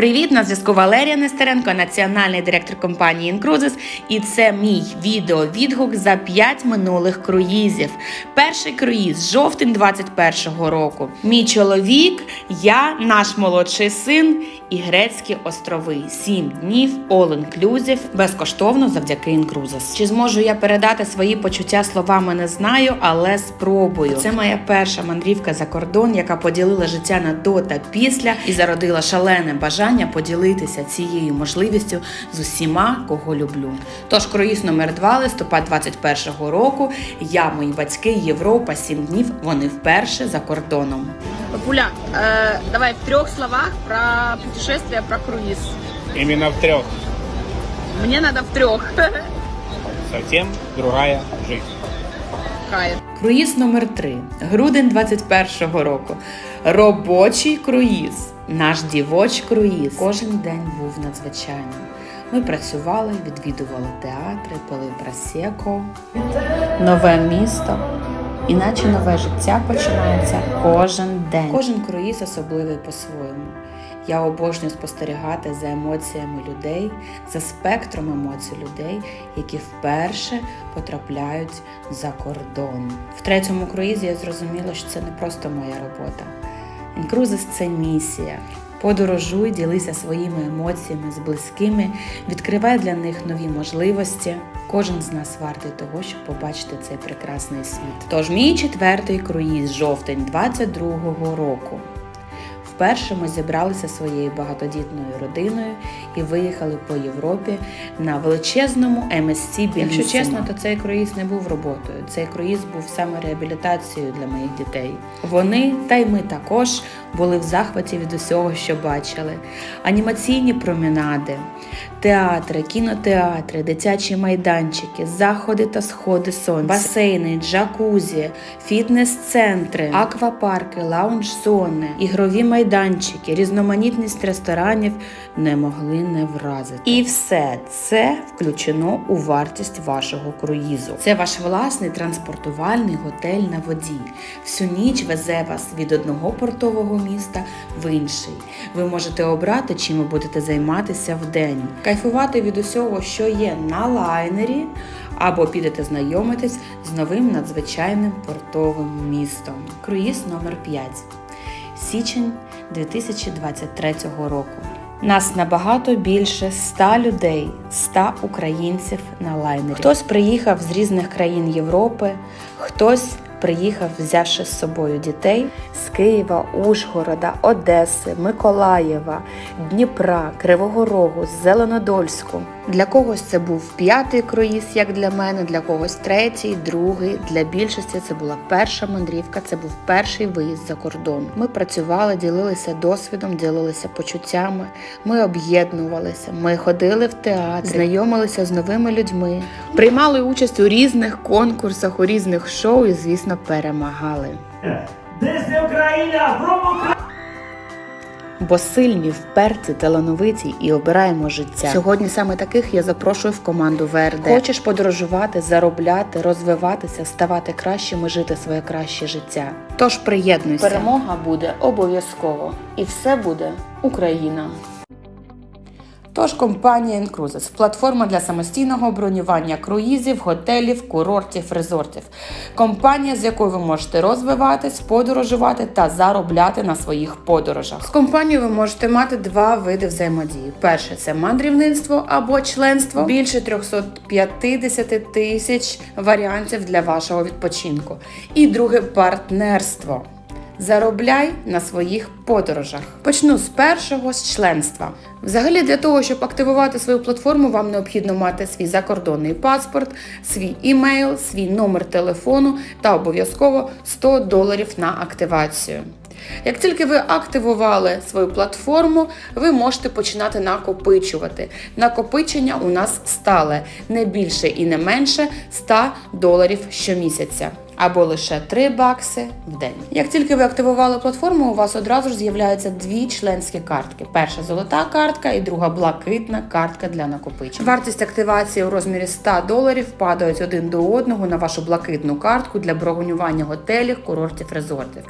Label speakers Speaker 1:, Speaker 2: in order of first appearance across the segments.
Speaker 1: Привіт, на зв'язку Валерія Нестеренко, національний директор компанії Incruises, і це мій відеовідгук за 5 минулих круїзів. Перший круїз жовтень 21-го року. Мій чоловік, я, наш молодший син і грецькі острови. 7 днів all inclusive, безкоштовно завдяки Incruises. Чи зможу я передати свої почуття словами, не знаю, але спробую. Це моя перша мандрівка за кордон, яка поділила життя на до та після і зародила шалене бажання поділитися цією можливістю з усіма, кого люблю. Тож круїз номер 2 листопад 21-го року. Я, мої батьки, Європа, 7 днів. Вони вперше за кордоном.
Speaker 2: Папуля, э, давай в трех словах про путешествие, про круиз.
Speaker 3: Именно в трех.
Speaker 2: Мне надо в трех.
Speaker 3: Совсем другая жизнь.
Speaker 2: Кайф.
Speaker 1: Круїз номер 3 грудень 21-го року. Робочий круїз. Наш дівоч круїз. Кожен день був надзвичайним. Ми працювали, відвідували театри, пили просеко. Нове місто. Іначе нове життя починається кожен день. Кожен круїз особливий по-своєму. Я обожнюю спостерігати за емоціями людей, за спектром емоцій людей, які вперше потрапляють за кордон. В третьому круїзі я зрозуміла, що це не просто моя робота. Інкрузис це місія. Подорожуй, ділися своїми емоціями з близькими, відкривай для них нові можливості. Кожен з нас вартий того, щоб побачити цей прекрасний світ. Тож мій четвертий круїз жовтень 22-го року. Вперше ми зібралися своєю багатодітною родиною і виїхали по Європі на величезному MSC Білісімо. Якщо чесно, то цей круїз не був роботою. Цей круїз був саме реабілітацією для моїх дітей. Вони, та й ми також, були в захваті від усього, що бачили. Анімаційні промінади, театри, кінотеатри, дитячі майданчики, заходи та сходи сонця, басейни, джакузі, фітнес-центри, аквапарки, лаунж-зони, ігрові майданчики, різноманітність ресторанів не могли не вразити. І все це включено у вартість вашого круїзу. Це ваш власний транспортувальний готель на воді. Всю ніч везе вас від одного портового міста в інший. Ви можете обрати, чим ви будете займатися в день, кайфувати від усього, що є на лайнері, або підете знайомитись з новим надзвичайним портовим містом. Круїз номер 5 січень 2023 року. Нас набагато більше ста людей, ста українців на лайнері. Хтось приїхав з різних країн Європи, хтось приїхав, взявши з собою дітей з Києва, Ужгорода, Одеси, Миколаєва, Дніпра, Кривого Рогу, Зеленодольську. Для когось це був п'ятий круїз, як для мене, для когось третій, другий. Для більшості це була перша мандрівка, це був перший виїзд за кордон. Ми працювали, ділилися досвідом, ділилися почуттями. Ми об'єднувалися, ми ходили в театр, знайомилися з новими людьми, приймали участь у різних конкурсах, у різних шоу і, звісно, перемагали.
Speaker 4: Україна! From Україна!
Speaker 1: Бо сильні, вперті, талановиті і обираємо життя. Сьогодні саме таких я запрошую в команду ВРД. Хочеш подорожувати, заробляти, розвиватися, ставати кращим і жити своє краще життя. Тож приєднуйся. Перемога буде обов'язково. І все буде Україна. Тож компанія Incruises – платформа для самостійного бронювання круїзів, готелів, курортів, резортів. Компанія, з якою ви можете розвиватись, подорожувати та заробляти на своїх подорожах. З компанією ви можете мати два види взаємодії. Перше це мандрівництво або членство. Більше 350 тисяч варіантів для вашого відпочинку. І друге партнерство. Заробляй на своїх подорожах. Почну з першого з членства. Взагалі, для того, щоб активувати свою платформу, вам необхідно мати свій закордонний паспорт, свій імейл, свій номер телефону та обов'язково 100 доларів на активацію. Як тільки ви активували свою платформу, ви можете починати накопичувати. Накопичення у нас стале не більше і не менше 100 доларів щомісяця. Або лише 3 бакси в день. Як тільки ви активували платформу, у вас одразу ж з'являються дві членські картки: перша золота картка і друга блакитна картка для накопичення. Вартість активації у розмірі 100 доларів падають один до одного на вашу блакитну картку для бронювання готелів, курортів, резортів.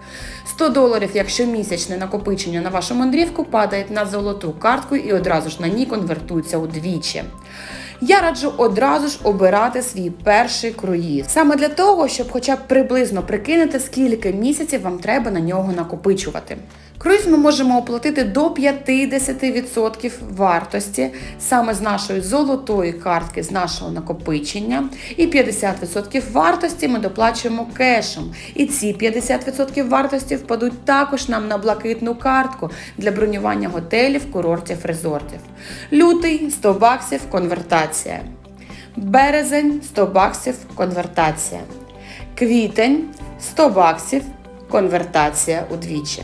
Speaker 1: 100 доларів, якщо місячне накопичення на вашу мандрівку падає на золоту картку і одразу ж на ній конвертується удвічі. Я раджу одразу ж обирати свій перший круїз. Саме для того, щоб хоча б приблизно прикинути, скільки місяців вам треба на нього накопичувати. Круїз ми можемо оплатити до 50% вартості саме з нашої золотої картки, з нашого накопичення, і 50% вартості ми доплачуємо кешем. І ці 50% вартості впадуть також нам на блакитну картку для бронювання готелів, курортів, резортів. Лютий 100 баксів конвертація. Березень 100 баксів конвертація. Квітень 100 баксів конвертація удвічі.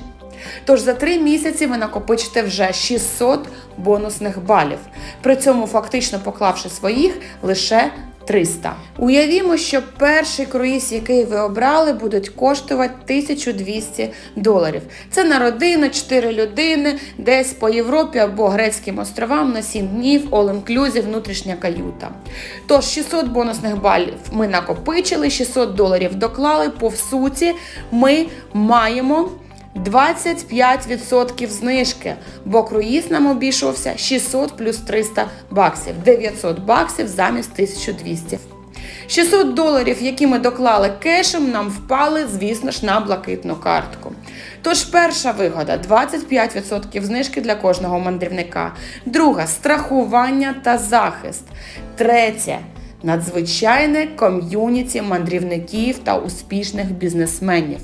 Speaker 1: Тож за три місяці ви накопичите вже 600 бонусних балів, при цьому фактично поклавши своїх лише 300. Уявімо, що перший круїз, який ви обрали, буде коштувати 1200 доларів. Це на родину, 4 людини, десь по Європі або Грецьким островам на 7 днів, all-inclusive, внутрішня каюта. Тож 600 бонусних балів ми накопичили, 600 доларів доклали. По суті, ми маємо. 25% знижки, бо круїз нам обійшовся 600 плюс 300 баксів, 900 баксів замість 1200. 600 доларів, які ми доклали кешем, нам впали, звісно ж, на блакитну картку. Тож перша вигода 25% знижки для кожного мандрівника. Друга страхування та захист. Третє надзвичайне ком'юніті мандрівників та успішних бізнесменів.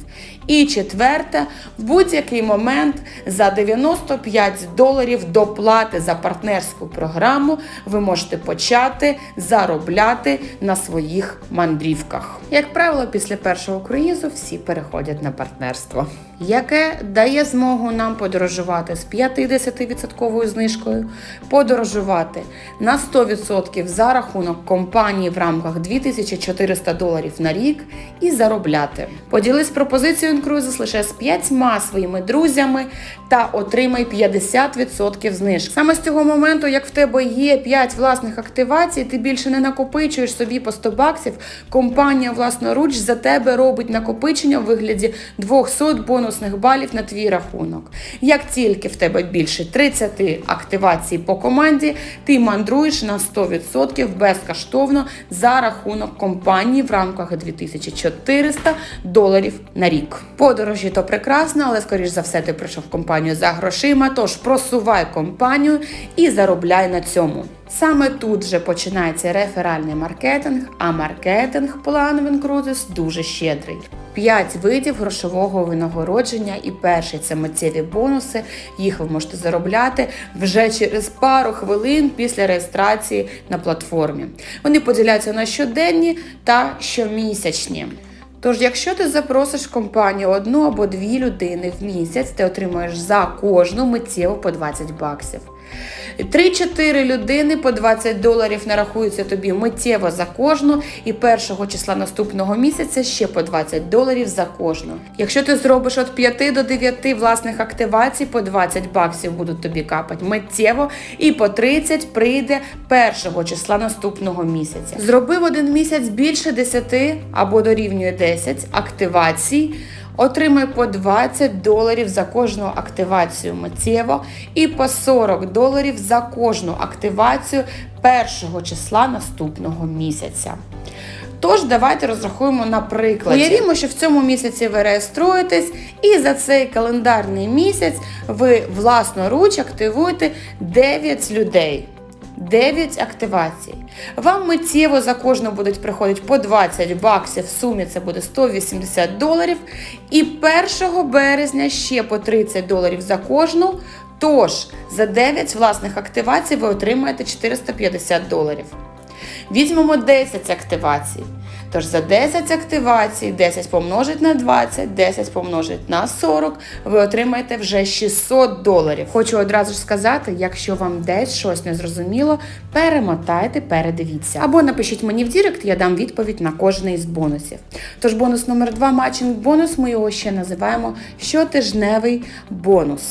Speaker 1: І четверте, в будь-який момент за 95 доларів доплати за партнерську програму ви можете почати заробляти на своїх мандрівках. Як правило, після першого круїзу всі переходять на партнерство, яке дає змогу нам подорожувати з 50% знижкою, подорожувати на 100% за рахунок компанії в рамках 2400 доларів на рік і заробляти. Поділись пропозицією Cruises лише з п'ятьма своїми друзями та отримай 50% знижки. Саме з цього моменту, як в тебе є 5 власних активацій, ти більше не накопичуєш собі по 100 баксів. Компанія власноруч за тебе робить накопичення у вигляді 200 бонусних балів на твій рахунок. Як тільки в тебе більше 30 активацій по команді, ти мандруєш на 100% безкоштовно за рахунок компанії в рамках 2400 доларів на рік. Подорожі то прекрасно, але скоріш за все ти прийшов в компанію за грошима. Тож просувай компанію і заробляй на цьому. Саме тут вже починається реферальний маркетинг, а маркетинг плану Cruises дуже щедрий. П'ять видів грошового винагородження, і перший це миттєві бонуси. Їх ви можете заробляти вже через пару хвилин після реєстрації на платформі. Вони поділяються на щоденні та щомісячні. Тож, якщо ти запросиш в компанію одну або дві людини в місяць, ти отримаєш за кожну миттєво по 20 баксів. 3-4 людини по 20 доларів нарахуються тобі миттєво за кожну, і першого числа наступного місяця ще по 20 доларів за кожну. Якщо ти зробиш від 5 до 9 власних активацій, по 20 баксів будуть тобі капати миттєво, і по 30 прийде першого числа наступного місяця. Зробив один місяць більше 10 або дорівнює 10 активацій. Отримай по 20 доларів за кожну активацію миттєво і по 40 доларів за кожну активацію першого числа наступного місяця. Тож давайте розрахуємо на прикладі. Уявімо, що в цьому місяці ви реєструєтесь, і за цей календарний місяць ви власноруч активуєте 9 людей. 9 активацій. Вам миттєво за кожну будуть приходити по 20 баксів, в сумі це буде 180 доларів. І 1 березня ще по 30 доларів за кожну. Тож за 9 власних активацій ви отримаєте 450 доларів. Візьмемо 10 активацій. Тож за 10 активацій, 10 помножить на 20, 10 помножить на 40, ви отримаєте вже 600 доларів. Хочу одразу ж сказати, якщо вам десь щось не зрозуміло, перемотайте, передивіться. Або напишіть мені в Дірект, я дам відповідь на кожний із бонусів. Тож бонус номер 2 матчинг бонус, ми його ще називаємо щотижневий бонус.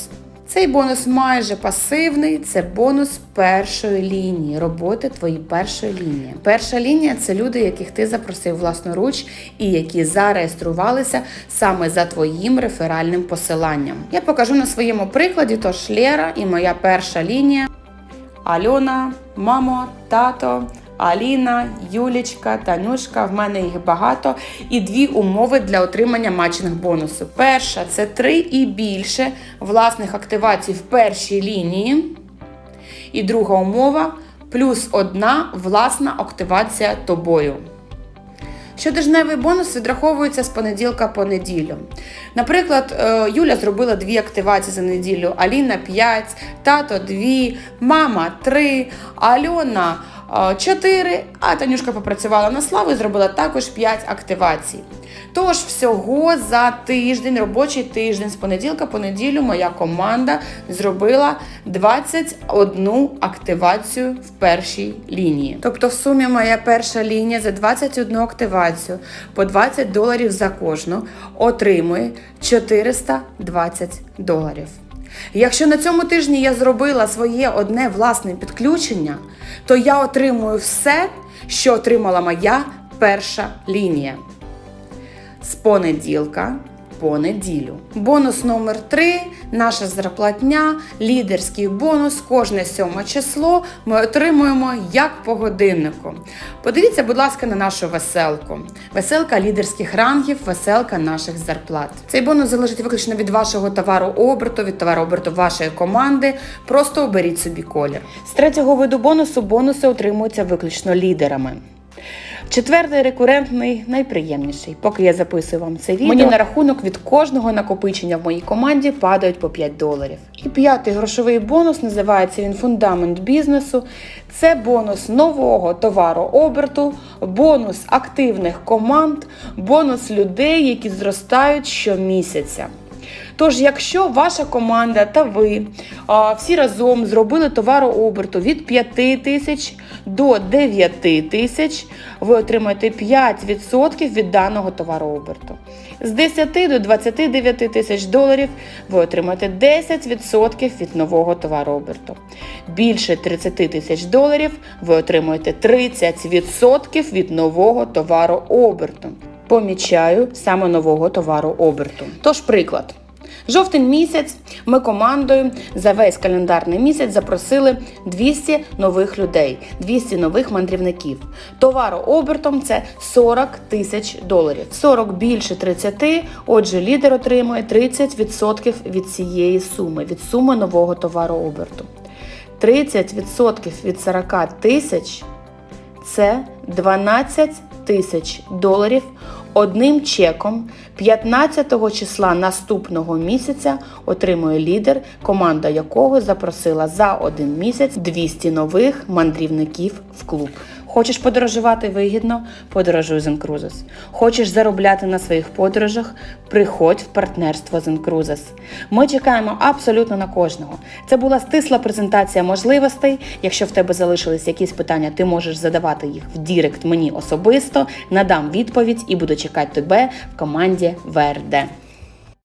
Speaker 1: Цей бонус майже пасивний, це бонус першої лінії, роботи твоєї першої лінії. Перша лінія це люди, яких ти запросив власноруч і які зареєструвалися саме за твоїм реферальним посиланням. Я покажу на своєму прикладі, тож Лєра і моя перша лінія. Альона, мамо, тато, Аліна, Юлічка, Танюшка. В мене їх багато. І дві умови для отримання матчинг бонусу. Перша це три і більше власних активацій в першій лінії. І друга умова плюс одна власна активація тобою. Щотижневий бонус відраховується з понеділка по неділю. Наприклад, е, Юля зробила дві активації за неділю, Аліна 5, тато 2, мама 3, Альона 4, а Танюшка попрацювала на славу і зробила також 5 активацій. Тож всього за тиждень, робочий тиждень, з понеділка по неділю, моя команда зробила 21 активацію в першій лінії. Тобто, в сумі моя перша лінія за 21 активацію по 20 доларів за кожну отримує 420 доларів. Якщо на цьому тижні я зробила своє одне власне підключення, то я отримую все, що отримала моя перша лінія. З понеділка по неділю. Бонус номер 3 наша зарплатня, лідерський бонус, кожне сьоме число ми отримуємо як по годиннику. Подивіться, будь ласка, на нашу веселку. Веселка лідерських рангів, веселка наших зарплат. Цей бонус залежить виключно від вашого товарооберту, від товарооберту вашої команди. Просто оберіть собі колір. З третього виду бонусу бонуси отримуються виключно лідерами. Четвертий рекурентний найприємніший. Поки я записую вам це відео, мені на рахунок від кожного накопичення в моїй команді падають по 5 доларів. І п'ятий грошовий бонус називається він фундамент бізнесу. Це бонус нового товарооберту, бонус активних команд, бонус людей, які зростають щомісяця. Тож, якщо ваша команда та ви а, всі разом зробили товарооберту від 5 тисяч до 9 тисяч, ви отримаєте 5% від даного товарооберту. З 10 до 29 тисяч доларів ви отримаєте 10% від нового товарооберту. Більше 30 тисяч доларів ви отримуєте 30% від нового товарооберту. Помічаю саме нового товарооберту. Тож, приклад. Жовтень місяць ми командою за весь календарний місяць запросили 200 нових людей, 200 нових мандрівників. Товарообертом це 40 тисяч доларів. 40 більше 30, отже, лідер отримує 30% від цієї суми, від суми нового товарооберту. 30% від 40 тисяч це 12 тисяч доларів одним чеком 15 числа наступного місяця отримує лідер, команда якого запросила за один місяць 200 нових мандрівників в клуб. Хочеш подорожувати вигідно? Подорожуй з Incruises. Хочеш заробляти на своїх подорожах? Приходь в партнерство з Incruises. Ми чекаємо абсолютно на кожного. Це була стисла презентація можливостей. Якщо в тебе залишились якісь питання, ти можеш задавати їх в Дірект мені особисто. Надам відповідь і буду чекати тебе в команді ВРД.